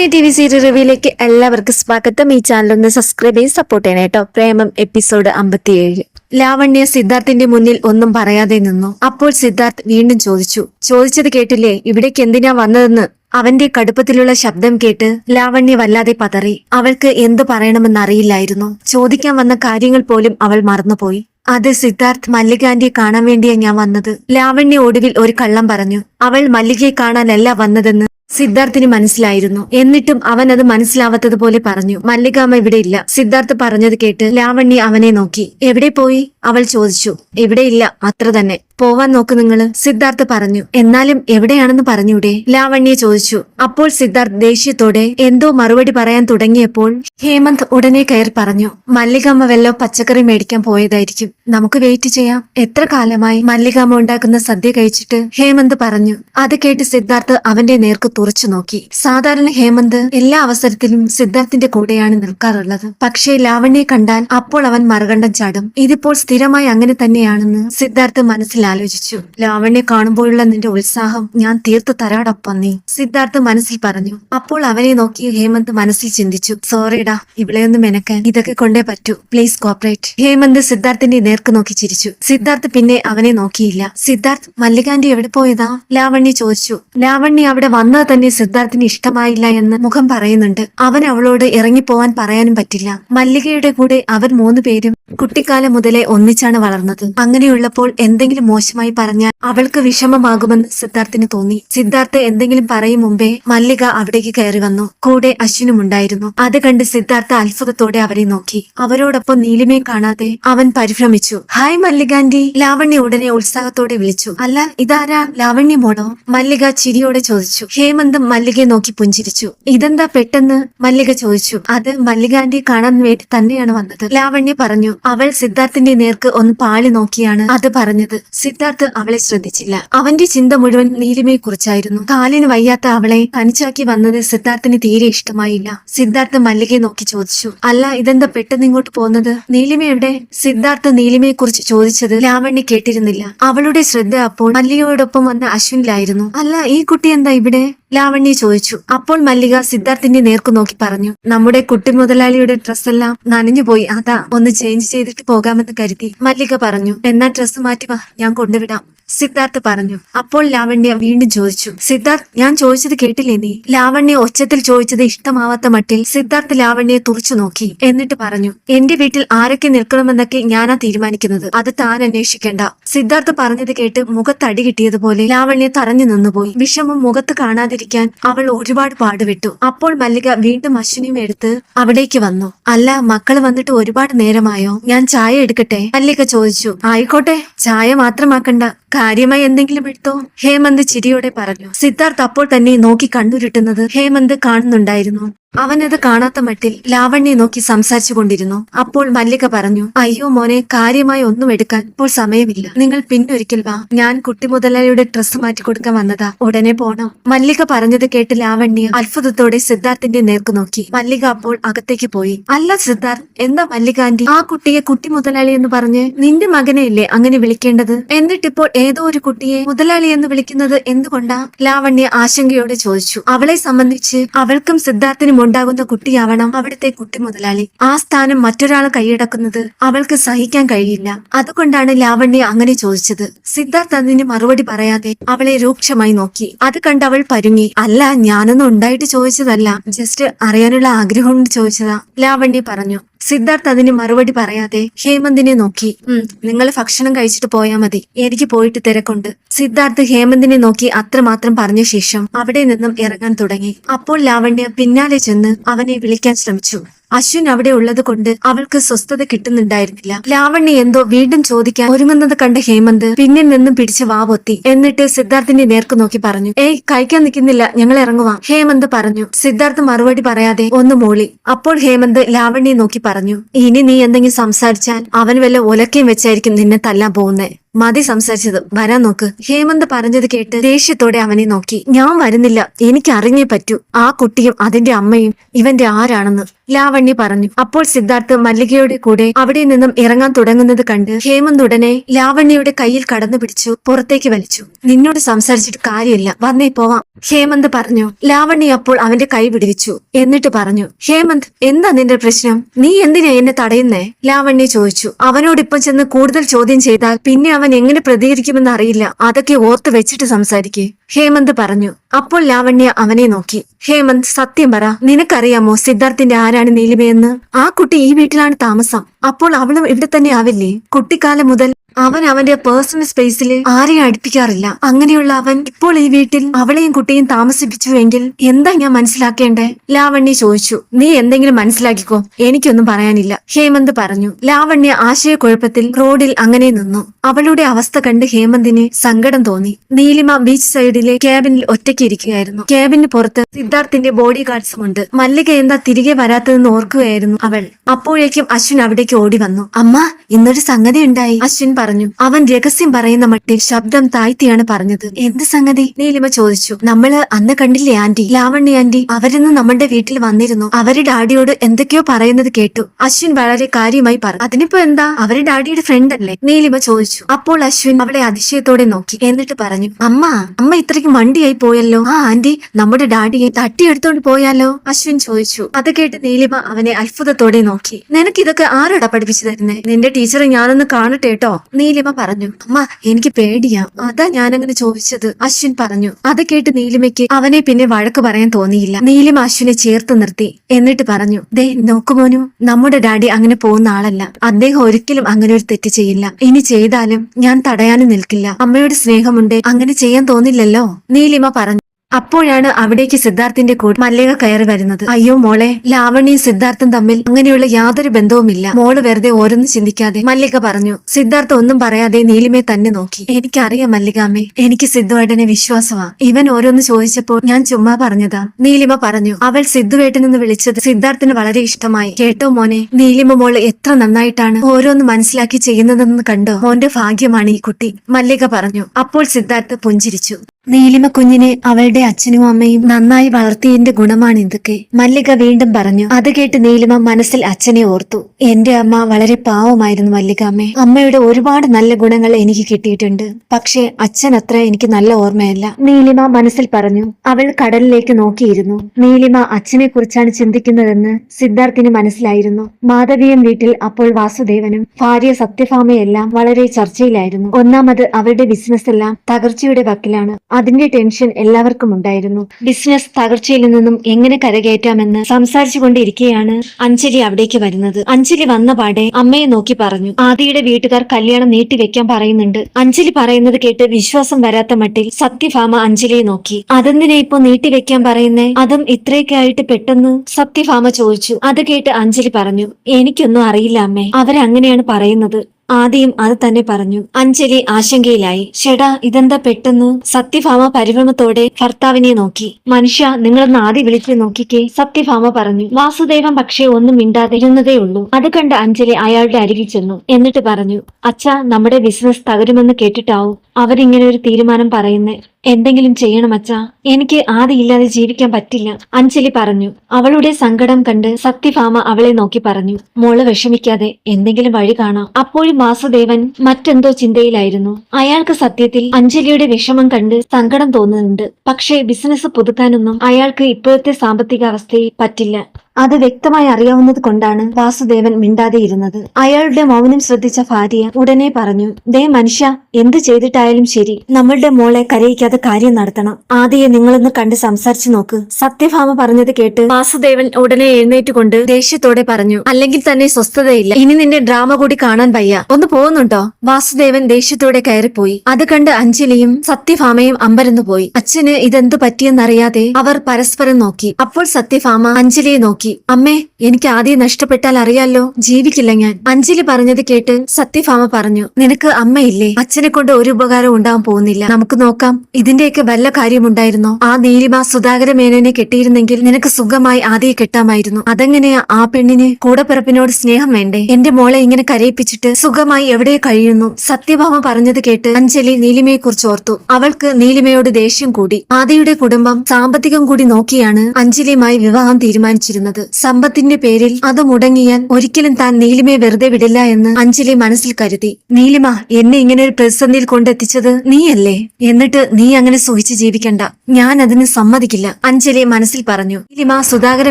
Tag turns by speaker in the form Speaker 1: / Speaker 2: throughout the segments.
Speaker 1: പ്രേമി T V serial റിവ്യൂയിലേക്ക് എല്ലാവർക്കും സ്വാഗതം. ഈ ചാനൽ ഒന്ന് സബ്സ്ക്രൈബ് ചെയ്ത് സപ്പോർട്ട് ചെയ്യണം കേട്ടോ പ്രേമം എപ്പിസോഡ് അമ്പത്തിയേഴ്. ലാവണ്യ സിദ്ധാർത്ഥിന്റെ മുന്നിൽ ഒന്നും പറയാതെ നിന്നു. അപ്പോൾ സിദ്ധാർത്ഥ് വീണ്ടും ചോദിച്ചു. ചോദിച്ചത് കേട്ടില്ലേ? ഇവിടേക്ക് എന്തിനാ വന്നതെന്ന്? അവന്റെ കടുപ്പത്തിലുള്ള ശബ്ദം കേട്ട് ലാവണ്യ വല്ലാതെ പതറി. അവൾക്ക് എന്തു പറയണമെന്നറിയില്ലായിരുന്നു ചോദിക്കാൻ വന്ന കാര്യങ്ങൾ പോലും അവൾ മറന്നുപോയി. അത് സിദ്ധാർത്ഥ് മല്ലികാന്റിയെ കാണാൻ വേണ്ടിയാ ഞാൻ വന്നത്. ലാവണ്യ ഒടുവിൽ ഒരു കള്ളം പറഞ്ഞു. അവൾ മല്ലികയെ കാണാനല്ല വന്നതെന്ന് സിദ്ധാർത്ഥിന് മനസ്സിലായിരുന്നു. എന്നിട്ടും അവൻ അത് മനസ്സിലാവാത്തതുപോലെ പറഞ്ഞു. മല്ലികാമ ഇവിടെ ഇല്ല. സിദ്ധാർത്ഥ് പറഞ്ഞത് കേട്ട് ലാവണ്ണി അവനെ നോക്കി. എവിടെ പോയി? അവൾ ചോദിച്ചു. ഇല്ല. അത്ര തന്നെ. പോവാൻ നോക്ക് നിങ്ങൾ സിദ്ധാർത്ഥ് പറഞ്ഞു. എന്നാലും എവിടെയാണെന്ന് പറഞ്ഞൂടെ? ലാവണ്യ ചോദിച്ചു. അപ്പോൾ സിദ്ധാർത്ഥ് ദേഷ്യത്തോടെ എന്തോ മറുപടി പറയാൻ തുടങ്ങിയപ്പോൾ ഹേമന്ത് ഉടനെ കയറി പറഞ്ഞു. മല്ലികമ്മ വല്ലോ പച്ചക്കറി മേടിക്കാൻ പോയതായിരിക്കും. നമുക്ക് വെയിറ്റ് ചെയ്യാം. എത്ര കാലമായി മല്ലികാമ്മ ഉണ്ടാക്കുന്ന സദ്യ കഴിച്ചിട്ട്? ഹേമന്ത് പറഞ്ഞു. അത് കേട്ട് സിദ്ധാർത്ഥ് അവന്റെ നേർക്ക് തുറച്ചു നോക്കി. സാധാരണ ഹേമന്ത് എല്ലാ അവസരത്തിലും സിദ്ധാർത്ഥിന്റെ കൂടെയാണ് നിൽക്കാറുള്ളത്. പക്ഷേ ലാവണ്യെ കണ്ടാൽ അപ്പോൾ അവൻ മറുകണ്ഠം ചാടും. ഇതിപ്പോൾ സ്ഥിരമായി അങ്ങനെ തന്നെയാണെന്ന് സിദ്ധാർത്ഥ് മനസ്സിലാലോചിച്ചു ലാവണ്യെ കാണുമ്പോഴുള്ള നിന്റെ ഉത്സാഹം ഞാൻ തീർത്തു തരാടൊപ്പം നീ സിദ്ധാർത്ഥ് മനസ്സിൽ പറഞ്ഞു. അപ്പോൾ അവനെ നോക്കി ഹേമന്ത് മനസ്സിൽ ചിന്തിച്ചു. സോറിടാ ഇവിടെയൊന്നും മെനക്കാൻ ഇതൊക്കെ കൊണ്ടേ പറ്റൂ. പ്ലീസ് കോപ്പറേറ്റ് ഹേമന്ത് സിദ്ധാർത്ഥിന്റെ നേർക്ക് നോക്കി ചിരിച്ചു. സിദ്ധാർത്ഥ് പിന്നെ അവനെ നോക്കിയില്ല. സിദ്ധാർത്ഥ് മല്ലികാന്റി എവിടെ പോയതാ? ലാവണ്യ ചോദിച്ചു. ലാവണ്യ അവിടെ വന്നത് തന്നെ സിദ്ധാർത്ഥിന് ഇഷ്ടമായില്ല എന്ന് മുഖം പറയുന്നുണ്ട്. അവൻ അവളോട് ഇറങ്ങിപ്പോവാൻ പറയാനും പറ്റില്ല. മല്ലികയുടെ കൂടെ അവർ മൂന്ന് പേരും കുട്ടിക്കാലം മുതലേ ഒന്നിച്ചാണ് വളർന്നത്. അങ്ങനെയുള്ളപ്പോൾ എന്തെങ്കിലും മോശമായി പറഞ്ഞാൽ അവൾക്ക് വിഷമമാകുമെന്ന് സിദ്ധാർത്ഥിന് തോന്നി. സിദ്ധാർത്ഥ് എന്തെങ്കിലും പറയും മുമ്പേ മല്ലിക അവിടേക്ക് കയറി വന്നു. കൂടെ അശ്വിനും ഉണ്ടായിരുന്നു. അത് കണ്ട് സിദ്ധാർത്ഥ അത്ഭുതത്തോടെ അവരെ നോക്കി. അവരോടൊപ്പം നീലിമയെ കാണാതെ അവൻ പരിഭ്രമിച്ചു. ഹായ് മല്ലികാന്റി ലാവണ്യ ഉടനെ ഉത്സാഹത്തോടെ വിളിച്ചു. അല്ല ഇതാരാ? ലാവണ്യ മോളോ? മല്ലിക ചിരിയോടെ ചോദിച്ചു. ഹേമന്ത് മല്ലികയെ നോക്കി പുഞ്ചിരിച്ചു. ഇതെന്താ പെട്ടെന്ന്? മല്ലിക ചോദിച്ചു. അത് മല്ലികാന്റി കാണാൻ വേണ്ടി തന്നെയാണ് വന്നത്. ലാവണ്യ പറഞ്ഞു. അവൾ സിദ്ധാർത്ഥിന്റെ നേർക്ക് ഒന്ന് പാളി നോക്കിയാണ് അത് പറഞ്ഞത്. സിദ്ധാർത്ഥ് അവളെ ശ്രദ്ധിച്ചില്ല. അവന്റെ ചിന്ത മുഴുവൻ നീലിമയെ കുറിച്ചായിരുന്നു കാലിന് വയ്യാത്ത അവളെ തനിച്ചാക്കി വന്നത് സിദ്ധാർത്ഥിന് തീരെ ഇഷ്ടമായില്ല. സിദ്ധാർത്ഥ മല്ലികയെ നോക്കി ചോദിച്ചു അല്ല ഇതെന്താ പെട്ടെന്ന് ഇങ്ങോട്ട് പോകുന്നത്? നീലിമ എവിടെ സിദ്ധാർത്ഥ് നീലിമയെ കുറിച്ച് ചോദിച്ചത് ലാവണ്യ കേട്ടിരുന്നില്ല. അവളുടെ ശ്രദ്ധ അപ്പോൾ മല്ലികയോടൊപ്പം വന്ന അശ്വിനിലായിരുന്നു. അല്ല ഈ കുട്ടി എന്താ ഇവിടെ? ലാവണ്യ ചോദിച്ചു. അപ്പോൾ മല്ലിക സിദ്ധാർത്ഥിന്റെ നേർക്കു നോക്കി പറഞ്ഞു. നമ്മുടെ കുട്ടി മുതലാളിയുടെ ഡ്രസ്സെല്ലാം നനഞ്ഞുപോയി. അതാ ഒന്ന് ചേഞ്ച് ചെയ്തിട്ട് പോകാമെന്ന് കരുതി. മല്ലിക പറഞ്ഞു എന്നാ ഡ്രസ്സ് മാറ്റി വാ ഞാൻ കൊണ്ടുവിടാം. സിദ്ധാർത്ഥ് പറഞ്ഞു. അപ്പോൾ ലാവണ്യ വീണ്ടും ചോദിച്ചു സിദ്ധാർത്ഥ് ഞാൻ ചോദിച്ചത് കേട്ടില്ലേ നീ? ലാവണ്യ ഒച്ചത്തിൽ ചോദിച്ചത് ഇഷ്ടമാവാത്ത മട്ടിൽ സിദ്ധാർത്ഥ് ലാവണ്യെ തുറച്ചു നോക്കി എന്നിട്ട് പറഞ്ഞു എന്റെ വീട്ടിൽ ആരൊക്കെ നിൽക്കണമെന്നൊക്കെ ഞാനാ തീരുമാനിക്കുന്നത്. അത് താൻ അന്വേഷിക്കേണ്ട. സിദ്ധാർത്ഥ് പറഞ്ഞത് കേട്ട് മുഖത്തടി കിട്ടിയതുപോലെ ലാവണ്യ തറഞ്ഞു നിന്നുപോയി. വിഷമം മുഖത്ത് കാണാതിരിക്കാൻ അവൾ ഒരുപാട് പാടുവിട്ടു അപ്പോൾ മല്ലിക വീണ്ടും അശ്വിനിയും എടുത്ത് അവിടേക്ക് വന്നു. അല്ല മക്കൾ വന്നിട്ട് ഒരുപാട് നേരമായോ? ഞാൻ ചായ എടുക്കട്ടെ? മല്ലിക ചോദിച്ചു. ആയിക്കോട്ടെ ചായ മാത്രമാക്കണ്ട. കാര്യമായി എന്തെങ്കിലും എടുത്തോ? ഹേമന്ത് ചിരിയോടെ പറഞ്ഞു. സിദ്ധാർത്ഥ് അപ്പോൾ തന്നെ നോക്കി കണ്ണുരുട്ടുന്നത് ഹേമന്ത് കാണുന്നുണ്ടായിരുന്നു. അവനത് കാണാത്ത മട്ടിൽ ലാവണ്യെ നോക്കി സംസാരിച്ചു കൊണ്ടിരുന്നു. അപ്പോൾ മല്ലിക പറഞ്ഞു അയ്യോ മോനെ കാര്യമായി ഒന്നും എടുക്കാൻ ഇപ്പോൾ സമയമില്ല. നിങ്ങൾ പിന്നൊരിക്കൽ വാ. ഞാൻ കുട്ടി മുതലാളിയുടെ ഡ്രസ്സ് മാറ്റി കൊടുക്കാൻ വന്നതാ. ഉടനെ പോണം. മല്ലിക പറഞ്ഞത് കേട്ട് ലാവണ്യ അത്ഭുതത്തോടെ സിദ്ധാർത്ഥിന്റെ നേർക്ക് നോക്കി. മല്ലിക അപ്പോൾ അകത്തേക്ക് പോയി. അല്ല സിദ്ധാർത്ഥ് എന്താ മല്ലിക ആന്റി? ആ കുട്ടിയെ കുട്ടി മുതലാളി എന്ന് പറഞ്ഞ് നിന്റെ മകനെയല്ലേ അങ്ങനെ വിളിക്കേണ്ടത്? എന്നിട്ടിപ്പോൾ ഏതോ ഒരു കുട്ടിയെ മുതലാളി എന്ന് വിളിക്കുന്നത് എന്തുകൊണ്ടാ? ലാവണ്യ ആശങ്കയോടെ ചോദിച്ചു. അവളെ സംബന്ധിച്ച് അവൾക്കും സിദ്ധാർത്ഥിനും ഉണ്ടാകുന്ന കുട്ടിയാവണം അവിടുത്തെ കുട്ടി മുതലാളി. ആ സ്ഥാനം മറ്റൊരാൾ കൈയടക്കുന്നത് അവൾക്ക് സഹിക്കാൻ കഴിയില്ല. അതുകൊണ്ടാണ് ലാവണ്യ അങ്ങനെ ചോദിച്ചത്. സിദ്ധാർത്ഥ് അതിന് മറുപടി പറയാതെ അവളെ രൂക്ഷമായി നോക്കി. അത് കണ്ട് അവൾ പരുങ്ങി. അല്ല ഞാനൊന്നും ഉണ്ടായിട്ട് ചോദിച്ചതല്ല. ജസ്റ്റ് അറിയാനുള്ള ആഗ്രഹം കൊണ്ട് ചോദിച്ചതാ. ലാവണ്യ പറഞ്ഞു. സിദ്ധാർത്ഥ് അതിന് മറുപടി പറയാതെ ഹേമന്തിനെ നോക്കി. നിങ്ങൾ ഭക്ഷണം കഴിച്ചിട്ട് പോയാ മതി. എനിക്ക് പോയിട്ട് തിരക്കുണ്ട്. സിദ്ധാർത്ഥ് ഹേമന്തിനെ നോക്കി അത്രമാത്രം പറഞ്ഞ ശേഷം അവിടെ നിന്നും ഇറങ്ങാൻ തുടങ്ങി. അപ്പോൾ ലാവണ്യ പിന്നാലെ ചെന്ന് അവനെ വിളിക്കാൻ ശ്രമിച്ചു. അശ്വിൻ അവിടെ ഉള്ളത് കൊണ്ട് അവൾക്ക് സ്വസ്ഥത കിട്ടുന്നുണ്ടായിരുന്നില്ല. ലാവണ്യ എന്തോ വീണ്ടും ചോദിക്കാൻ ഒരുങ്ങുന്നത് കണ്ട ഹേമന്ത് പിന്നിൽ നിന്നും പിടിച്ച് വാവൊത്തി എന്നിട്ട് സിദ്ധാർത്ഥിന്റെ നേർക്ക് നോക്കി പറഞ്ഞു ഏയ് കഴിക്കാൻ നിൽക്കുന്നില്ല ഞങ്ങൾ ഇറങ്ങുവാ. ഹേമന്ത് പറഞ്ഞു സിദ്ധാർത്ഥ് മറുപടി പറയാതെ ഒന്ന് മൂളി. അപ്പോൾ ഹേമന്ത് ലാവണ്യെ നോക്കി പറഞ്ഞു ഇനി നീ എന്തെങ്കിലും സംസാരിച്ചാൽ അവൻ വല്ല ഒലക്കയും വെച്ചായിരിക്കും നിന്നെ തല്ലാൻ പോകുന്നേ. മതി സംസാരിച്ചത്. വരാൻ നോക്ക്. ഹേമന്ത് പറഞ്ഞത് കേട്ട് ദേഷ്യത്തോടെ അവനെ നോക്കി. ഞാൻ വരുന്നില്ല. എനിക്ക് അറിഞ്ഞേ പറ്റൂ. ആ കുട്ടിയും അതിന്റെ അമ്മയും ഇവന്റെ ആരാണെന്ന് ലാവണ്യ പറഞ്ഞു. അപ്പോൾ സിദ്ധാർത്ഥ് മല്ലികയുടെ കൂടെ അവിടെ നിന്നും ഇറങ്ങാൻ തുടങ്ങുന്നത് കണ്ട് ഹേമന്ത് ഉടനെ ലാവണ്യയുടെ കയ്യിൽ കടന്നു പിടിച്ചു പുറത്തേക്ക് വലിച്ചു. നിന്നോട് സംസാരിച്ചിട്ട് കാര്യമില്ല. വന്നേ പോവാം. ഹേമന്ത് പറഞ്ഞു. ലാവണ്യ അപ്പോൾ അവന്റെ കൈ പിടിവിച്ചു. എന്നിട്ട് പറഞ്ഞു ഹേമന്ത് എന്താ നിന്റെ പ്രശ്നം? നീ എന്തിനാ എന്നെ തടയുന്നേ? ലാവണ്യ ചോദിച്ചു. അവനോട് ഇപ്പം ചെന്ന് കൂടുതൽ ചോദ്യം ചെയ്താൽ പിന്നെ അവൻ എങ്ങനെ പ്രതികരിക്കുമെന്ന് അറിയില്ല. അതൊക്കെ ഓർത്ത് വെച്ചിട്ട് സംസാരിക്കേ. ഹേമന്ത് പറഞ്ഞു. അപ്പോൾ ലാവണ്യ അവനെ നോക്കി. ഹേമന്ത് സത്യം പറ. നിനക്കറിയാമോ സിദ്ധാർത്ഥിന്റെ ആരാണ് നീലിമയെന്ന്? ആ കുട്ടി ഈ വീട്ടിലാണ് താമസം. അപ്പോൾ അവളും ഇവിടെ തന്നെ ആവില്ലേ? കുട്ടിക്കാലം മുതൽ അവൻ അവന്റെ പേഴ്സണൽ സ്പേസിൽ ആരെയും അടുപ്പിക്കാറില്ല. അങ്ങനെയുള്ള അവൻ ഇപ്പോൾ ഈ വീട്ടിൽ അവളെയും കുട്ടിയും താമസിപ്പിച്ചുവെങ്കിൽ എന്താ ഞാൻ മനസ്സിലാക്കേണ്ടേ? ലാവണ്യ ചോദിച്ചു. നീ എന്തെങ്കിലും മനസ്സിലാക്കിക്കോ. എനിക്കൊന്നും പറയാനില്ല. ഹേമന്ത് പറഞ്ഞു. ലാവണ്യ ആശയക്കുഴപ്പത്തിൽ റോഡിൽ അങ്ങനെ നിന്നു. അവളുടെ അവസ്ഥ കണ്ട് ഹേമന്തിന് സങ്കടം തോന്നി. നീലിമ ബീച്ച് സൈഡിലെ ക്യാബിനിൽ ഒറ്റയ്ക്ക് ഇരിക്കുകയായിരുന്നു. ക്യാബിന് പുറത്ത് സിദ്ധാർത്ഥിന്റെ ബോഡി ഗാർഡ്സും ഉണ്ട്. മല്ലിക എന്താ തിരികെ വരാത്തതെന്ന് ഓർക്കുകയായിരുന്നു അവൾ. അപ്പോഴേക്കും അശ്വിൻ അവിടേക്ക് ഓടി വന്നു. അമ്മ ഇന്നൊരു സംഗതി ഉണ്ടായി അശ്വിൻ പറഞ്ഞു. അവൻ രഹസ്യം പറയുന്ന മട്ടിൽ ശബ്ദം താഴ്ത്തിയാണ് പറഞ്ഞത്. എന്ത് സംഗതി? നീലിമ ചോദിച്ചു. നമ്മൾ അന്ന് കണ്ടില്ലേ ആന്റി? ലാവണ്യ ആന്റി അവരിന്ന് നമ്മളുടെ വീട്ടിൽ വന്നിരുന്നു. അവർ ഡാഡിയോട് എന്തൊക്കെയോ പറയുന്നത് കേട്ടു. അശ്വിൻ വളരെ കാര്യമായി പറഞ്ഞു അതിനിപ്പോ എന്താ? അവർ ഡാഡിയുടെ ഫ്രണ്ട് അല്ലേ? നീലിമ ചോദിച്ചു. അപ്പോൾ അശ്വിൻ അവളെ അതിശയത്തോടെ നോക്കി. എന്നിട്ട് പറഞ്ഞു അമ്മ അമ്മ ഇത്രയ്ക്ക് മണ്ടിയായി പോയല്ലോ. ആ ആന്റി നമ്മുടെ ഡാഡിയെ തട്ടിയെടുത്തോണ്ട് പോയാലോ? അശ്വിൻ ചോദിച്ചു. അത് കേട്ട് നീലിമ അവനെ അത്ഭുതത്തോടെ നോക്കി. നിനക്ക് ഇതൊക്കെ ആരോടാ പഠിപ്പിച്ചു തരുന്നേ നിന്റെ ടീച്ചറെ ഞാനൊന്ന് കാണട്ടെ കേട്ടോ നീലിമ പറഞ്ഞു അമ്മ എനിക്ക് പേടിയാ. അതാ ഞാനങ്ങനെ ചോദിച്ചത്. അശ്വിൻ പറഞ്ഞു അത് കേട്ട് നീലിമയ്ക്ക് അവനെ പിന്നെ വഴക്ക് പറയാൻ തോന്നിയില്ല. നീലിമ അശ്വിനെ ചേർത്ത് നിർത്തി. എന്നിട്ട് പറഞ്ഞു ദേ നോക്കുമോനു നമ്മുടെ ഡാഡി അങ്ങനെ പോകുന്ന ആളല്ല. അദ്ദേഹം ഒരിക്കലും അങ്ങനെ ഒരു തെറ്റ് ചെയ്യില്ല. ഇനി ചെയ്താലും ഞാൻ തടയാനും നിൽക്കില്ല. അമ്മയുടെ സ്നേഹമുണ്ട് അങ്ങനെ ചെയ്യാൻ തോന്നില്ലല്ലോ. നീലിമ പറഞ്ഞു അപ്പോഴാണ് അവിടേക്ക് സിദ്ധാർത്ഥിന്റെ കൂടെ മല്ലിക കയറി വരുന്നത്. അയ്യോ മോളെ ലാവണിയും സിദ്ധാർത്ഥും തമ്മിൽ അങ്ങനെയുള്ള യാതൊരു ബന്ധവുമില്ല. മോൾ വെറുതെ ഓരോന്നും ചിന്തിക്കാതെ മല്ലിക പറഞ്ഞു. സിദ്ധാർത്ഥ ഒന്നും പറയാതെ നീലിമയെ തന്നെ നോക്കി. എനിക്കറിയാം മല്ലികാമ്മേ എനിക്ക് സിദ്ധുവേട്ടനെ വിശ്വാസമാ. ഇവൻ ഓരോന്ന് ചോദിച്ചപ്പോൾ ഞാൻ ചുമ്മാ പറഞ്ഞതാ. നീലിമ പറഞ്ഞു. അവൾ സിദ്ധുവേട്ടൻ എന്ന് വിളിച്ചത് സിദ്ധാർത്ഥിന് വളരെ ഇഷ്ടമായി. കേട്ടോ മോനെ നീലിമ മോൾ എത്ര നന്നായിട്ടാണ് ഓരോന്ന് മനസ്സിലാക്കി ചെയ്യുന്നതെന്ന് കണ്ടോ? മോന്റെ ഭാഗ്യമാണ് ഈ കുട്ടി മല്ലിക പറഞ്ഞു. അപ്പോൾ സിദ്ധാർത്ഥ് പുഞ്ചിരിച്ചു. നീലിമ കുഞ്ഞിനെ അവളുടെ അച്ഛനും അമ്മയും നന്നായി വളർത്തിയതിന്റെ ഗുണമാണ് ഇതൊക്കെ മല്ലിക വീണ്ടും പറഞ്ഞു അത് കേട്ട് നീലിമ മനസ്സിൽ അച്ഛനെ ഓർത്തു. എന്റെ അമ്മ വളരെ പാവമായിരുന്നു മല്ലിക അമ്മേ. അമ്മയുടെ ഒരുപാട് നല്ല ഗുണങ്ങൾ എനിക്ക് കിട്ടിയിട്ടുണ്ട്. പക്ഷേ അച്ഛൻ അത്ര എനിക്ക് നല്ല ഓർമ്മയല്ല. നീലിമ മനസ്സിൽ പറഞ്ഞു അവൾ കടലിലേക്ക് നോക്കിയിരുന്നു. നീലിമ അച്ഛനെ കുറിച്ചാണ് ചിന്തിക്കുന്നതെന്ന് സിദ്ധാർത്ഥിന് മനസ്സിലായിരുന്നു. മാധവിയൻ വീട്ടിൽ അപ്പോൾ വാസുദേവനും ഭാര്യ സത്യഭാമയെല്ലാം വളരെ ചർച്ചയിലായിരുന്നു. ഒന്നാമത് അവരുടെ ബിസിനസ് എല്ലാം തകർച്ചയുടെ വക്കിലാണ്. അതിന്റെ ടെൻഷൻ എല്ലാവർക്കും ഉണ്ടായിരുന്നു. ബിസിനസ് തകർച്ചയിൽ നിന്നും എങ്ങനെ കരകയറ്റാമെന്ന് സംസാരിച്ചുകൊണ്ടിരിക്കെയാണ് അഞ്ജലി അവിടേക്ക് വരുന്നത്. അഞ്ജലി വന്ന പാടെ അമ്മയെ നോക്കി പറഞ്ഞു. ആദിയുടെ വീട്ടുകാർ കല്യാണം നീട്ടിവെക്കാൻ പറയുന്നുണ്ട്. അഞ്ജലി പറയുന്നത് കേട്ട് വിശ്വാസം വരാത്ത മട്ടിൽ സത്യഭാമ അഞ്ജലിയെ നോക്കി. അതെന്തിനാ ഇപ്പൊ നീട്ടിവെക്കാൻ പറയുന്നേ? അതും ഇത്രയൊക്കെ ആയിട്ട് പെട്ടെന്ന്? സത്യഭാമ ചോദിച്ചു. അത് കേട്ട് അഞ്ജലി പറഞ്ഞു. എനിക്കൊന്നും അറിയില്ല അമ്മേ. അവരങ്ങനെയാണ് പറയുന്നത്. ആദ്യം അത് തന്നെ പറഞ്ഞു. അഞ്ജലി ആശങ്കയിലായി. ഷെടാ ഇതെന്താ പെട്ടെന്ന്? സത്യഭാമ പരിഭ്രമത്തോടെ ഭർത്താവിനെ നോക്കി. മനുഷ്യ നിങ്ങളൊന്ന് ആദ്യം വിളിച്ചു നോക്കിക്കേ സത്യഭാമ പറഞ്ഞു. വാസുദേവൻ പക്ഷേ ഒന്നും മിണ്ടാതിരുന്നതേ ഉള്ളൂ. അത് കണ്ട് അഞ്ജലി അയാളുടെ അരികിൽ ചെന്നു. എന്നിട്ട് പറഞ്ഞു അച്ഛ നമ്മുടെ ബിസിനസ് തകരുമെന്ന് കേട്ടിട്ടാവും അവരിങ്ങനെ ഒരു തീരുമാനം പറയുന്നേ. എന്തെങ്കിലും ചെയ്യണം അച്ഛാ. എനിക്ക് ആദിയില്ലാതെ ജീവിക്കാൻ പറ്റില്ല. അഞ്ജലി പറഞ്ഞു. അവളുടെ സങ്കടം കണ്ട് സത്യഭാമ അവളെ നോക്കി പറഞ്ഞു. മോൾ വിഷമിക്കാതെ എന്തെങ്കിലും വഴി കാണാം. അപ്പോഴും വാസുദേവൻ മറ്റെന്തോ ചിന്തയിലായിരുന്നു. അയാൾക്ക് സത്യത്തിൽ അഞ്ജലിയുടെ വിഷമം കണ്ട് സങ്കടം തോന്നുന്നുണ്ട്. പക്ഷേ ബിസിനസ് പുതുക്കാനൊന്നും അയാൾക്ക് ഇപ്പോഴത്തെ സാമ്പത്തിക അവസ്ഥയിൽ പറ്റില്ല. അത് വ്യക്തമായി അറിയാവുന്നത് കൊണ്ടാണ് വാസുദേവൻ മിണ്ടാതെ ഇരുന്നത്. അയാളുടെ മൗനം ശ്രദ്ധിച്ച ഭാര്യ ഉടനെ പറഞ്ഞു ദേ മനുഷ്യ എന്ത് ചെയ്തിട്ടായാലും ശരി. നമ്മളുടെ മോളെ കരയിക്കാതെ കാര്യം നടത്തണം. ആദ്യയെ നിങ്ങളൊന്ന് കണ്ട് സംസാരിച്ചു നോക്ക്. സത്യഭാമ പറഞ്ഞത് കേട്ട് വാസുദേവൻ ഉടനെ എഴുന്നേറ്റുകൊണ്ട് ദേഷ്യത്തോടെ പറഞ്ഞു അല്ലെങ്കിൽ തന്നെ സ്വസ്ഥതയില്ല. ഇനി നിന്റെ ഡ്രാമ കൂടി കാണാൻ വയ്യ. ഒന്ന് പോകുന്നുണ്ടോ? വാസുദേവൻ ദേഷ്യത്തോടെ കയറിപ്പോയി. അത് കണ്ട് അഞ്ജലിയും സത്യഭാമയും അമ്പരന്നു പോയി അച്ഛന് ഇതെന്തു പറ്റിയെന്നറിയാതെ അവർ പരസ്പരം നോക്കി. അപ്പോൾ സത്യഭാമ അഞ്ജലിയെ നോക്കി. നോക്കി അമ്മേ എനിക്ക് ആദ്യം നഷ്ടപ്പെട്ടാൽ അറിയാലോ ജീവിക്കില്ല ഞാൻ. അഞ്ജലി പറഞ്ഞത് കേട്ട് സത്യഭാമ പറഞ്ഞു നിനക്ക് അമ്മയില്ലേ? അച്ഛനെ കൊണ്ട് ഒരു ഉപകാരം ഉണ്ടാവാൻ പോകുന്നില്ല. നമുക്ക് നോക്കാം ഇതിന്റെയൊക്കെ വല്ല കാര്യമുണ്ടായിരുന്നോ? ആ നീലിമ സുധാകര മേനോനെ കെട്ടിയിരുന്നെങ്കിൽ നിനക്ക് സുഖമായി ആദ്യം കെട്ടാമായിരുന്നു. അതെങ്ങനെയാ ആ പെണ്ണിന് കൂടപ്പിറപ്പിനോട് സ്നേഹം വേണ്ടേ? എന്റെ മോളെ ഇങ്ങനെ കരയിപ്പിച്ചിട്ട് സുഖമായി എവിടെ കഴിയുന്നു. സത്യഭാമ പറഞ്ഞത് കേട്ട് അഞ്ജലി നീലിമയെ കുറിച്ച് ഓർത്തു. അവൾക്ക് നീലിമയോട് ദേഷ്യം കൂടി. ആദിയുടെ കുടുംബം സാമ്പത്തികം കൂടി നോക്കിയാണ് അഞ്ജലിയുമായി വിവാഹം തീരുമാനിച്ചിരുന്നത്. സമ്പത്തിന്റെ പേരിൽ അത് മുടങ്ങിയാൽ ഒരിക്കലും താൻ നീലിമയെ വെറുതെ വിടില്ല എന്ന് അഞ്ജലി മനസ്സിൽ കരുതി. നീലിമ എന്നെ ഇങ്ങനെ ഒരു പ്രതിസന്ധിയിൽ കൊണ്ടെത്തിച്ചത് നീയല്ലേ? എന്നിട്ട് നീ അങ്ങനെ സുഖിച്ച് ജീവിക്കണ്ട. ഞാൻ അതിന് സമ്മതിക്കില്ല. അഞ്ജലി മനസ്സിൽ പറഞ്ഞു. നീലിമ സുധാകര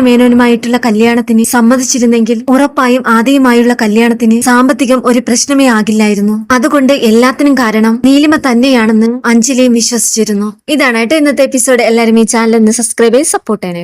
Speaker 1: മേനോനുമായിട്ടുള്ള കല്യാണത്തിന് സമ്മതിച്ചിരുന്നെങ്കിൽ ഉറപ്പായും ആദ്യമായുള്ള കല്യാണത്തിന് സാമ്പത്തികം ഒരു പ്രശ്നമേ ആകില്ലായിരുന്നു. അതുകൊണ്ട് എല്ലാത്തിനും കാരണം നീലിമ തന്നെയാണെന്ന് അഞ്ജലിയും വിശ്വസിച്ചിരുന്നു. ഇതാണ് കേട്ടോ ഇന്നത്തെ എപ്പിസോഡ്. എല്ലാവരും ഈ ചാനൽ ഒന്ന് സബ്സ്ക്രൈബ് ചെയ്ത് സപ്പോർട്ട് ചെയ്യണം